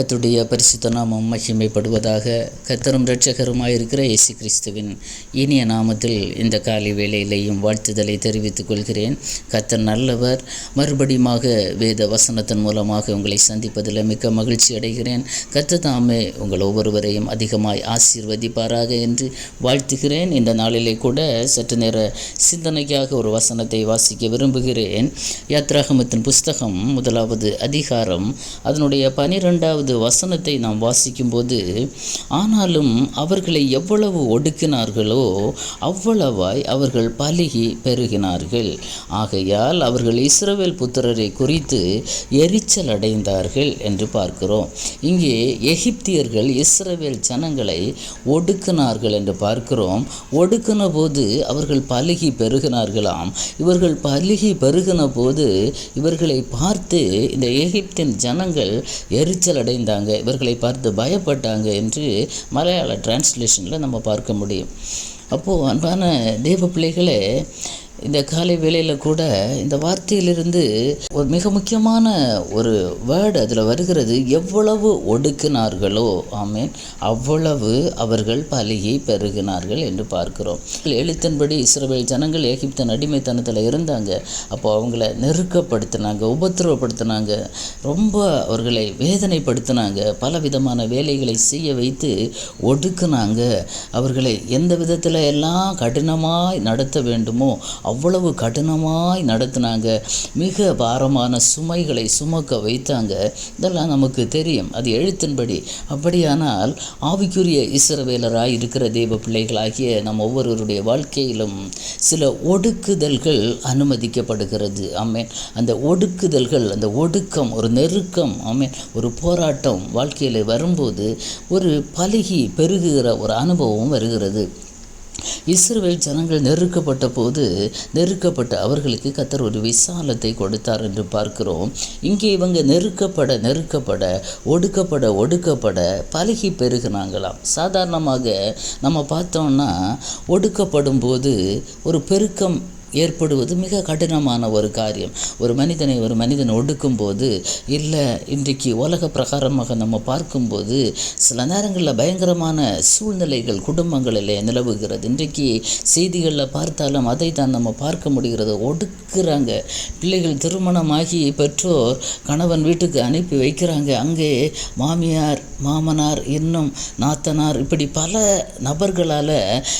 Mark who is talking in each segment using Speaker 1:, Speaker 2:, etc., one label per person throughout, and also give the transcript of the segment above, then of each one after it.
Speaker 1: கத்துடைய பரிசுத்த நாமம் மகிமைப்படுவதாக கத்தரும் இரட்சகருமாய் இருக்கிற இயேசு கிறிஸ்துவின் இனிய நாமத்தில் இந்த காலை வேளையிலேயும் வாழ்த்துதலை தெரிவித்துக் கொள்கிறேன். கத்தர் நல்லவர். மறுபடியுமாக வேத வசனத்தின் மூலமாக உங்களை சந்திப்பதில் மிக்க மகிழ்ச்சி அடைகிறேன். கத்த தாமே உங்கள் ஒவ்வொருவரையும் அதிகமாய் ஆசீர்வதிப்பாராக என்று வாழ்த்துகிறேன். இந்த நாளிலே கூட சற்று நேர சிந்தனைக்காக ஒரு வசனத்தை வாசிக்க விரும்புகிறேன். யாத்ராகமத்தின் புஸ்தகம் முதலாவது அதிகாரம் அதனுடைய பனிரெண்டாவது வசனத்தை நாம் வாசிக்கும்போது ஆனாலும் அவர்களை எவ்வளவு ஒடுக்கினார்களோ அவ்வளவாய் அவர்கள் பலகி பெருகினார்கள். ஆகையால் அவர்கள் இஸ்ரவேல் புத்திரரை குறித்து எரிச்சல் அடைந்தார்கள் என்று பார்க்கிறோம். இங்கே எகிப்தியர்கள் இஸ்ரவேல் ஜனங்களை ஒடுக்கினார்கள் என்று பார்க்கிறோம். ஒடுக்கின போது அவர்கள் பலகி பெருகினார்களாம். இவர்கள் பலகி பெருகின போது இவர்களை பார்த்து இந்த எகிப்தின் ஜனங்கள் எரிச்சல் அடைந்தாங்க இவர்களை பார்த்து பயப்பட்டாங்க என்று மலையாள டிரான்ஸ்லேஷனில் நம்ம பார்க்க முடியும். அப்போது அன்பான தேவ பிள்ளைகளே இந்த காலை வேளையில் கூட இந்த வார்த்தையிலிருந்து ஒரு மிக முக்கியமான ஒரு வேர்டு அதில் வருகிறது. எவ்வளவு ஒடுக்கினார்களோ ஆமீன் அவ்வளவு அவர்கள் பலியை பெருகினார்கள் என்று பார்க்கிறோம். எழுத்தின்படி இஸ்ரேல் ஜனங்கள் எகிப்தன் அடிமைத்தனத்தில் இருந்தாங்க. அப்போ அவங்கள நெருக்கப்படுத்தினாங்க உபத்திரவப்படுத்தினாங்க ரொம்ப அவர்களை வேதனைப்படுத்தினாங்க பல விதமான வேலைகளை செய்ய வைத்து ஒடுக்குனாங்க. அவர்களை எந்த விதத்தில் எல்லாம் கடினமாக நடத்த வேண்டுமோ அவ்வளவு கடினமாய் நடத்தினாங்க. மிக பாரமான சுமைகளை சுமக்க வைத்தாங்க. இதெல்லாம் நமக்கு தெரியும். அது எழுத்தின்படி. அப்படியானால் ஆவிக்குரிய இசரவேலராய் இருக்கிற தெய்வ பிள்ளைகளாகிய நம் ஒவ்வொருவருடைய வாழ்க்கையிலும் சில ஒடுக்குதல்கள் அனுமதிக்கப்படுகிறது. ஆமேன். அந்த ஒடுக்குதல்கள் அந்த ஒடுக்கம் ஒரு நெருக்கம் ஆமேன் ஒரு போராட்டம் வாழ்க்கையில் வரும்போது ஒரு பலகி பெருகுகிற ஒரு அனுபவம் வருகிறது. இஸ்ரேல் ஜனங்கள் நெருக்கப்பட்ட போது நெருக்கப்பட்ட அவர்களுக்கு கத்தர் ஒரு விசாலத்தை கொடுத்தார் என்று பார்க்கிறோம். இங்கே இவங்க நெருக்கப்பட நெருக்கப்பட ஒடுக்கப்பட ஒடுக்கப்பட பழகி பெருகினாங்களாம். சாதாரணமாக நம்ம பார்த்தோம்னா ஒடுக்கப்படும் போது ஒரு பெருக்கம் ஏற்படுவது மிக கடினமான ஒரு காரியம். ஒரு மனிதனை ஒரு மனிதன் ஒடுக்கும் போது இல்லை இன்றைக்கு உலக பிரகாரமாக நம்ம பார்க்கும்போது சில நேரங்களில் பயங்கரமான சூழ்நிலைகள் குடும்பங்களில் நிலவுகிறது. இன்றைக்கு செய்திகளில் பார்த்தாலும் அதை தான் நம்ம பார்க்க முடிகிறது. ஒடுக்குறாங்க. பிள்ளைகள் திருமணமாகி பெற்றோர் கணவன் வீட்டுக்கு அனுப்பி வைக்கிறாங்க. அங்கே மாமியார் மாமனார் இன்னும் நாத்தனார் இப்படி பல நபர்களால்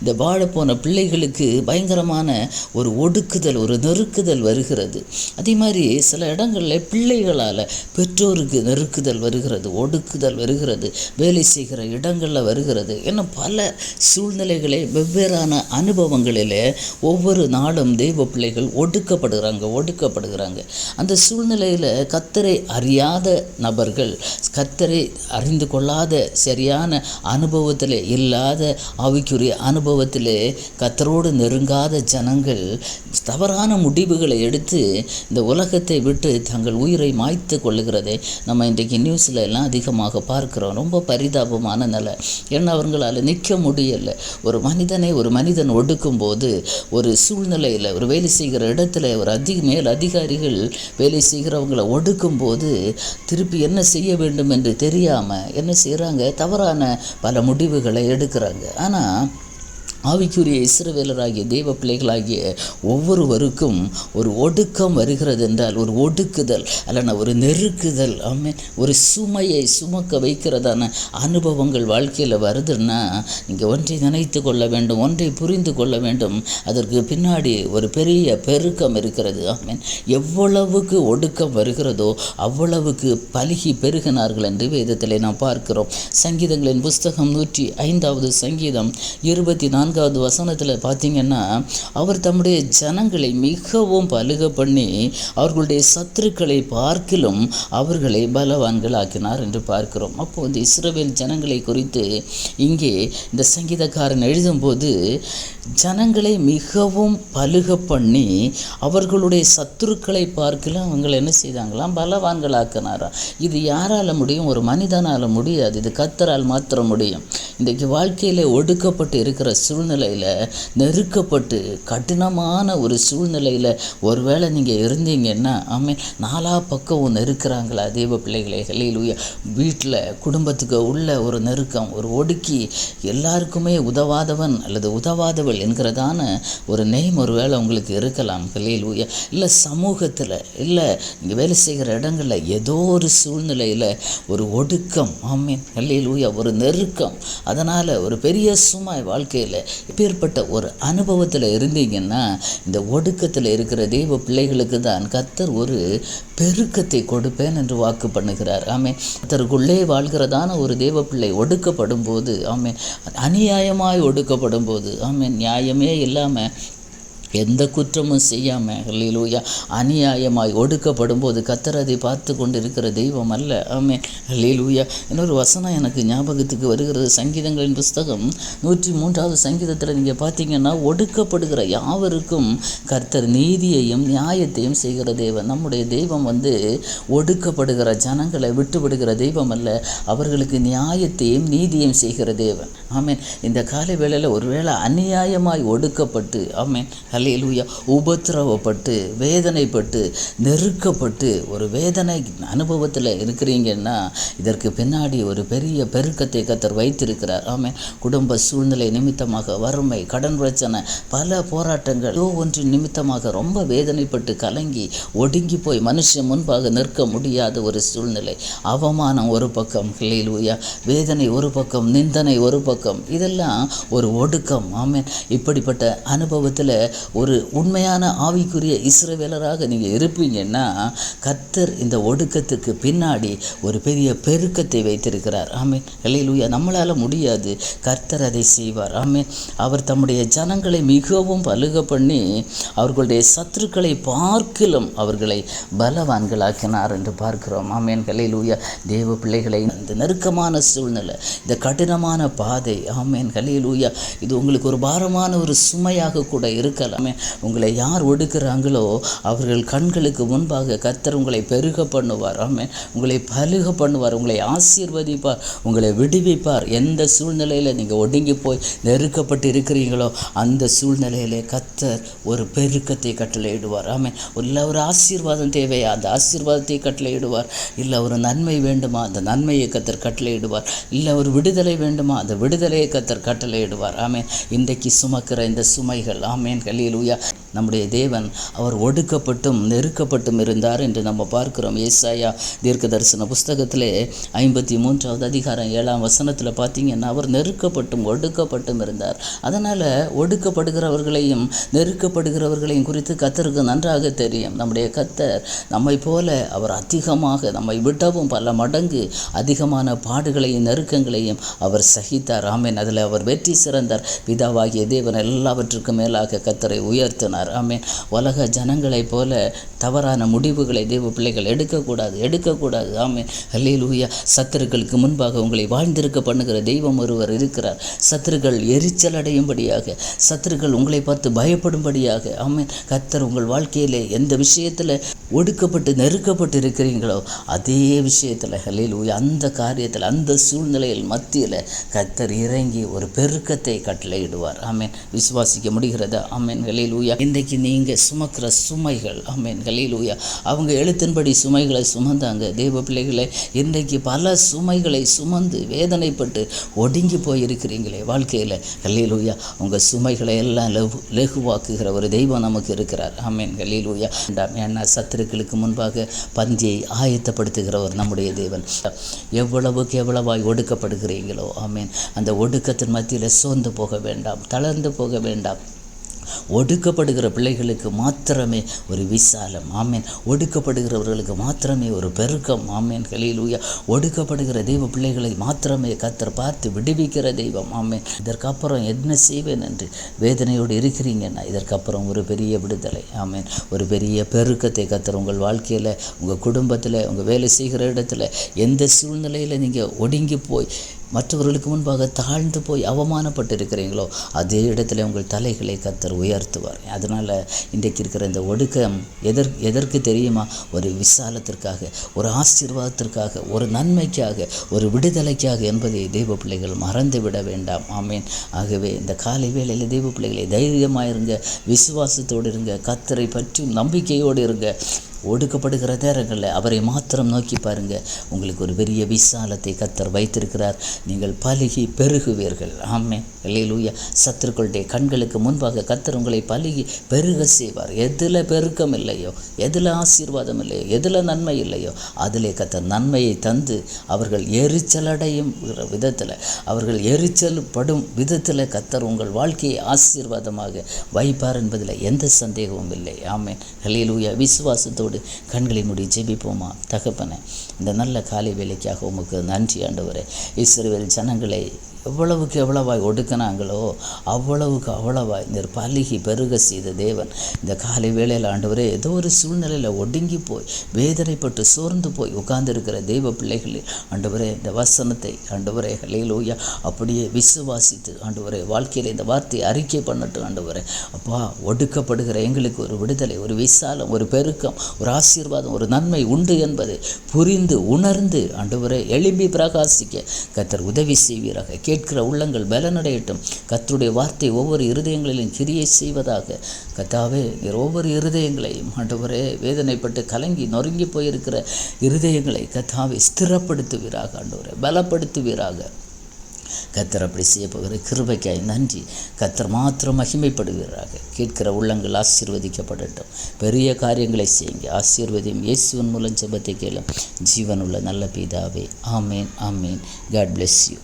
Speaker 1: இந்த வாழப்போன பிள்ளைகளுக்கு பயங்கரமான ஒரு ஒடுக்குதல் ஒரு நெருக்குதல் வருகிறது. அதே மாதிரி சில இடங்களில் பிள்ளைகளால் பெற்றோருக்கு நெருக்குதல் வருகிறது ஒடுக்குதல் வருகிறது வேலை செய்கிற இடங்களில் வருகிறது இன்னும் பல சூழ்நிலைகளை வெவ்வேறான அனுபவங்களில் ஒவ்வொரு நாளும் தெய்வ பிள்ளைகள் ஒடுக்கப்படுகிறாங்க ஒடுக்கப்படுகிறாங்க. அந்த சூழ்நிலையில் கத்தரை அறியாத நபர்கள் கத்தரை அறிந்து கொள்ளாத சரியான அனுபவத்தில் இல்லாத ஆவிக்குரிய அனுபவத்திலே கத்தரோடு நெருங்காத ஜனங்கள் தவறான முடிவுகளை எடுத்து இந்த உலகத்தை விட்டு தங்கள் உயிரை மாய்த்து கொள்ளுகிறதை. நம்ம இன்றைக்கு நியூஸில் எல்லாம் அதிகமாக பார்க்குறோம். ரொம்ப பரிதாபமான நிலை. ஏன்னா அவங்களால் நிற்க முடியலை. ஒரு மனிதனை ஒரு மனிதன் ஒடுக்கும்போது ஒரு சூழ்நிலையில் ஒரு வேலை செய்கிற இடத்துல ஒரு அதிக மேல் அதிகாரிகள் வேலை செய்கிறவங்களை ஒடுக்கும்போது திருப்பி என்ன செய்ய வேண்டும் என்று தெரியாமல் என்ன செய்கிறாங்க தவறான பல முடிவுகளை எடுக்கிறாங்க. ஆனால் ஆவிக்குரிய இஸ்ரவேலராகிய தெய்வ பிள்ளைகளாகிய ஒவ்வொருவருக்கும் ஒரு ஒடுக்கம் வருகிறது என்றால் ஒரு ஒடுக்குதல் அல்லனா ஒரு நெருக்குதல் ஆமே ஒரு சுமையை சுமக்க வைக்கிறதான அனுபவங்கள் வாழ்க்கையில் வருதுன்னா நீங்கள் ஒன்றை நினைத்து கொள்ள வேண்டும் ஒன்றை புரிந்து கொள்ள வேண்டும். அதற்கு பின்னாடி ஒரு பெரிய பெருக்கம் இருக்கிறது ஆமீன். எவ்வளவுக்கு ஒடுக்கம் வருகிறதோ அவ்வளவுக்கு பலகி பெருகினார்கள் என்று வேதத்தில் நாம் பார்க்கிறோம். சங்கீதங்களின் புஸ்தகம் நூற்றி ஐந்தாவது சங்கீதம் இருபத்தி நான்காவது வசனத்தில் பார்த்தீங்கன்னா அவர் தம்முடைய ஜனங்களை மிகவும் பலுக பண்ணி அவர்களுடைய சத்துருக்களை பார்க்கிலும் அவர்களை பலவான்கள் ஆக்கினார் என்று பார்க்கிறோம். அப்போது வந்து இஸ்ரவேல் ஜனங்களை குறித்து இங்கே இந்த சங்கீதக்காரன் எழுதும்போது ஜனங்களை மிகவும் பலுக பண்ணி அவர்களுடைய சத்துருக்களை பார்க்கலாம் அவங்களை என்ன செய்தாங்களாம்? பலவான்களாக்கினாரா? இது யாரால் முடியும்? ஒரு மனிதனால் முடியாது. இது கத்தரால் மாத்திர முடியும். இன்றைக்கு வாழ்க்கையில் ஒடுக்கப்பட்டு இருக்கிற சூழ்நிலையில் நெருக்கப்பட்டு கடினமான ஒரு சூழ்நிலையில் ஒருவேளை நீங்கள் இருந்தீங்கன்னா ஆமே நாலா பக்கம் நெருக்கிறாங்களா தெய்வ பிள்ளைகளே? ஹல்லேலூயா. வீட்டில் குடும்பத்துக்கு உள்ள ஒரு நெருக்கம் ஒரு ஒடுக்கி எல்லாருக்குமே உதவாதவன் அல்லது உதவாதவள் என்கிறதான ஒரு நெய்ம் ஒரு வேளை உங்களுக்கு இருக்கலாம். ஹல்லேலூயா. இல்லை சமூகத்தில் இல்லை நீங்கள் வேலை செய்கிற இடங்களில் ஏதோ ஒரு சூழ்நிலையில் ஒரு ஒடுக்கம் ஆமீன் ஹல்லேலூயா ஒரு நெருக்கம். அதனால் ஒரு பெரிய சுமை வாழ்க்கையில் இப்பேற்பட்ட ஒரு அனுபவத்தில் இருந்தீங்கன்னா இந்த ஒடுக்கத்தில் இருக்கிற தெய்வ பிள்ளைகளுக்கு தான் கத்தர் ஒரு பெருக்கத்தை கொடுப்பேன் என்று வாக்கு பண்ணுகிறார். ஆமே கத்தருக்குள்ளே வாழ்கிறதான ஒரு தெய்வ பிள்ளை ஒடுக்கப்படும் போது ஆமே அநியாயமாய் ஒடுக்கப்படும் போது ஆமே நியாயமே இல்லாமல் எந்த குற்றமும் செய்யாமல் ஹல்லேலூயா அநியாயமாய் ஒடுக்கப்படும் போது கத்தர் அதை பார்த்து கொண்டு இருக்கிற தெய்வம் அல்ல. ஆமே ஹல்லேலூயா. இன்னொரு வசனம் எனக்கு ஞாபகத்துக்கு வருகிறது. சங்கீதங்களின் புஸ்தகம் நூற்றி மூன்றாவது சங்கீதத்தில் நீங்கள் பார்த்தீங்கன்னா ஒடுக்கப்படுகிற யாவருக்கும் கர்த்தர் நீதியையும் நியாயத்தையும் செய்கிற தெய்வம் நம்முடைய தெய்வம் வந்து ஒடுக்கப்படுகிற ஜனங்களை விட்டுவிடுகிற தெய்வம் அல்ல. அவர்களுக்கு நியாயத்தையும் நீதியையும் செய்கிற தேவன். ஆமேன். இந்த காலை வேளையில் ஒருவேளை அநியாயமாய் ஒடுக்கப்பட்டு ஆமேன். அலையிலூயா உபத்திரவப்பட்டு வேதனைப்பட்டு நெருக்கப்பட்டு ஒரு வேதனை அனுபவத்தில் இருக்கிறீங்கன்னா இதற்கு பின்னாடி ஒரு பெரிய பெருக்கத்தை கத்தர் வைத்திருக்கிறார். ஆமாம் குடும்ப சூழ்நிலை நிமித்தமாக வறுமை கடன் பிரச்சனை பல போராட்டங்கள் ஏதோ நிமித்தமாக ரொம்ப வேதனைப்பட்டு கலங்கி ஒடுங்கி போய் மனுஷன் முன்பாக நிற்க முடியாத ஒரு சூழ்நிலை. அவமானம் ஒரு பக்கம் கிளையிலூயா வேதனை ஒரு பக்கம் நிந்தனை ஒரு பக்கம் இதெல்லாம் ஒரு ஒடுக்கம். ஆமேன். இப்படிப்பட்ட அனுபவத்தில் ஒரு உண்மையான ஆவிக்குரிய இஸ்ரவேலராக நீங்கள் இருப்பீங்கன்னா கர்த்தர் இந்த ஒடுக்கத்துக்கு பின்னாடி ஒரு பெரிய பெருக்கத்தை வைத்திருக்கிறார். ஆமேன். ஹல்லேலூயா. நம்மளால் முடியாது கர்த்தர் அதை செய்வார். ஆமேன். அவர் தம்முடைய ஜனங்களை மிகவும் பலுக பண்ணி அவர்களுடைய சத்துருக்களை பார்க்கிலும் அவர்களை பலவான்களாக்கினார் என்று பார்க்கிறோம். ஆமேன். ஹல்லேலூயா. தேவ பிள்ளைகளை இந்த நெருக்கமான சூழ்நிலை இந்த கடினமான பாதை. ஆமேன். ஹல்லேலூயா. இது உங்களுக்கு ஒரு பாரமான ஒரு சுமையாக கூட இருக்கலாம். உங்களை யார் ஒடுக்குறாங்களோ அவர்கள் கண்களுக்கு முன்பாக கத்தர் உங்களை பெருக பண்ணுவார். ஆமே உங்களை பருக பண்ணுவார். உங்களை ஆசீர்வதிப்பார். உங்களை விடுவிப்பார். எந்த சூழ்நிலையில் நீங்கள் ஒடுங்கி போய் நெருக்கப்பட்டு இருக்கிறீங்களோ அந்த சூழ்நிலையிலே கத்தர் ஒரு பெருக்கத்தை கட்டளையிடுவார். ஆமே இல்லை ஒரு ஆசீர்வாதம் தேவையா? அந்த ஆசீர்வாதத்தை கட்டளையிடுவார். இல்லை ஒரு நன்மை வேண்டுமா? அந்த நன்மையை கத்தர் கட்டளையிடுவார். இல்லை ஒரு விடுதலை வேண்டுமா? அந்த விடுதலையை கத்தர் கட்டளையிடுவார். ஆமே இன்றைக்கு சுமக்கிற இந்த சுமைகள். ஆமேன். கலியலூயா நம்முடைய தேவன் அவர் ஒடுக்கப்பட்டும் நெருக்கப்பட்டும் இருந்தார் என்று நம்ம பார்க்கிறோம். ஏசாயா தீர்க்க தரிசன புஸ்தகத்திலே ஐம்பத்தி மூன்றாவது அதிகாரம் ஏழாம் வசனத்தில் பார்த்தீங்கன்னா அவர் நெருக்கப்பட்டும் ஒடுக்கப்பட்டும் இருந்தார். அதனால் ஒடுக்கப்படுகிறவர்களையும் நெருக்கப்படுகிறவர்களையும் குறித்து கத்தருக்கு நன்றாக தெரியும். நம்முடைய கத்தர் நம்மை போல அவர் அதிகமாக நம்மை விட்டவும் பல மடங்கு அதிகமான பாடுகளையும் நெருக்கங்களையும் அவர் சகித்தார். ஆமேன். அதில் அவர் வெற்றி சிறந்தார். பிதாவாகிய தேவன் எல்லாவற்றுக்கும் மேலாக கத்தரை உயர்த்தினார். ஆமேன். உலக ஜனங்களைப் போல தவறான முடிவுகளை தேவ பிள்ளைகள் எடுக்கக்கூடாது எடுக்கக்கூடாது. ஆமீன். அல்லையில் ஊயா சத்துருக்களுக்கு முன்பாக உங்களை வாழ்ந்திருக்க பண்ணுகிற தெய்வம் ஒருவர் இருக்கிறார். சத்துருக்கள் எரிச்சல் அடையும்படியாக சத்துருக்கள் உங்களை பார்த்து பயப்படும்படியாக ஆமேன். கத்தர் உங்கள் வாழ்க்கையிலே எந்த விஷயத்தில் ஒடுக்கப்பட்டு நெருக்கப்பட்டு இருக்கிறீங்களோ அதே விஷயத்தில் ஊயா அந்த காரியத்தில் அந்த சூழ்நிலையில் மத்தியில் கத்தர் இறங்கி ஒரு பெருக்கத்தை கட்டளையிடுவார். ஆமேன். விசுவாசிக்க முடிகிறதா? ஆமீன். ஹலில் ஊயா இன்றைக்கு நீங்கள் சுமக்கிற சுமைகள் ஆமேன் கலீலூயா அவங்க எழுத்தின்படி சுமைகளை சுமந்தாங்க. தேவ பிள்ளைகளை இன்றைக்கு பல சுமைகளை சுமந்து வேதனைப்பட்டு ஒடுங்கி போயிருக்கிறீங்களே வாழ்க்கையில். கலீலூயா உங்கள் சுமைகளை எல்லாம் லகு லகுவாக்குகிற ஒரு தெய்வம் நமக்கு இருக்கிறார். ஆமேன் கலீலூயா ஏன்னா சத்துருக்களுக்கு முன்பாக பந்தியை ஆயத்தப்படுத்துகிறவர் நம்முடைய தேவன். எவ்வளவுக்கு எவ்வளவாய் ஒடுக்கப்படுகிறீங்களோ ஆமேன். அந்த ஒடுக்கத்தின் மத்தியில் சோர்ந்து போக வேண்டாம் தளர்ந்து போக வேண்டாம். ஒடுக்கப்படுகிற பிள்ளைகளுக்கு மாத்திரமே ஒரு விசாலம். ஆமேன். ஒடுக்கப்படுகிறவர்களுக்கு மாத்திரமே ஒரு பெருக்கம். ஆமேன். கலிலூயா ஒடுக்கப்படுகிற தெய்வ பிள்ளைகளை மாத்திரமே கத்தர் பார்த்து விடுவிக்கிற தெய்வம். ஆமேன். இதற்கப்புறம் என்ன செய்வேன் என்று வேதனையோடு இருக்கிறீங்கன்னா இதற்கப்புறம் ஒரு பெரிய விடுதலை. ஆமேன். ஒரு பெரிய பெருக்கத்தை கத்தர் உங்கள் வாழ்க்கையில் உங்கள் குடும்பத்தில் உங்கள் வேலை செய்கிற இடத்துல எந்த சூழ்நிலையில் நீங்கள் ஒடுங்கி போய் மற்றவர்களுக்கு முன்பாக தாழ்ந்து போய் அவமானப்பட்டு இருக்கிறீங்களோ அதே இடத்துல உங்கள் தலைகளை கத்தர் உயர்த்துவார். அதனால் இன்றைக்கு இருக்கிற இந்த ஒடுக்கம் எதற் எதற்கு தெரியுமா? ஒரு விசாலத்திற்காக ஒரு ஆசீர்வாதத்திற்காக ஒரு நன்மைக்காக ஒரு விடுதலைக்காக என்பதை தெய்வ பிள்ளைகள் மறந்து விட வேண்டாம். ஆமேன். ஆகவே இந்த காலை வேளையில் தெய்வ பிள்ளைகளை தைரியமாக இருங்க விசுவாசத்தோடு இருங்க கத்தரை பற்றி நம்பிக்கையோடு இருங்க. ஒடுக்கப்படுகிற நேரங்களில் அவரை மாத்திரம் நோக்கி பாருங்கள் உங்களுக்கு ஒரு பெரிய விசாலத்தை கத்தர் வைத்திருக்கிறார். நீங்கள் பழகி பெருகுவீர்கள். ஆமே இல்லையிலூயா சத்துருக்களுடைய கண்களுக்கு முன்பாக கத்தர் உங்களை பழகி பெருக செய்வார். எதில் பெருக்கம் இல்லையோ எதில் ஆசீர்வாதம் இல்லையோ எதில் நன்மை இல்லையோ அதிலே கத்தர் நன்மையை தந்து அவர்கள் எரிச்சலடையும் விதத்தில் அவர்கள் எரிச்சல் படும் விதத்தில் கத்தர் உங்கள் வாழ்க்கையை ஆசீர்வாதமாக வைப்பார் என்பதில் எந்த சந்தேகமும் இல்லை. ஆமே ஹலேலூயா விசுவாசத்தோடு கண்களை மூடி ஜெபிப்போமா? தகப்பன இந்த நல்ல காலை வேலைக்காக உமக்கு நன்றி ஆண்டவரே. இஸ்ரேல் ஜனங்களை எவ்வளவுக்கு எவ்வளவாய் ஒடுக்கினாங்களோ அவ்வளவுக்கு அவ்வளவாய் இந்த பலிகி பெருக செய்த தேவன் இந்த காலை வேளையில் ஆண்டவரே ஏதோ ஒரு சூழ்நிலையில் ஒடுங்கி போய் வேதனைப்பட்டு சோர்ந்து போய் உட்கார்ந்துருக்கிற தெய்வ பிள்ளைகளில் ஆண்டவரே இந்த வசனத்தை ஆண்டவரே ஹலேலூயா அப்படியே விசுவாசித்து ஆண்டவரே வாழ்க்கையில் இந்த வார்த்தையை அறிக்கை பண்ணட்டும் ஆண்டவரே. அப்பா ஒடுக்கப்படுகிற எங்களுக்கு ஒரு விடுதலை ஒரு விசாலம் ஒரு பெருக்கம் ஒரு ஆசீர்வாதம் ஒரு நன்மை உண்டு என்பதை புரிந்து உணர்ந்து ஆண்டவரே எழும்பி பிரகாசிக்க கத்தர் உதவி செய்வீராக. கேட்கிற உள்ளங்கள் பலனடையட்டும். கத்தருடைய வார்த்தை ஒவ்வொரு இருதயங்களிலும் கிரியை செய்வதாக. கத்தாவே ஒவ்வொரு இருதயங்களையும் ஆண்டவரே வேதனைப்பட்டு கலங்கி நொறுங்கி போயிருக்கிற இருதயங்களை கத்தாவை ஸ்திரப்படுத்துவீராக ஆண்டவரே பலப்படுத்துவீராக. கத்தர் அப்படி செய்ய போகிற கிருபைக்காய் நன்றி. கத்தர் மாத்திரம் மகிமைப்படுகிறார்கள் கேட்கிற உள்ளங்கள் ஆசீர்வதிக்கப்படட்டும். பெரிய காரியங்களை செய்யுங்க. ஆசீர்வதியும் இயேசுவன் மூலம் ஜபத்தை கேளும். ஜீவனுள்ள நல்ல பிதாவே. ஆமேன் ஆமேன். God bless you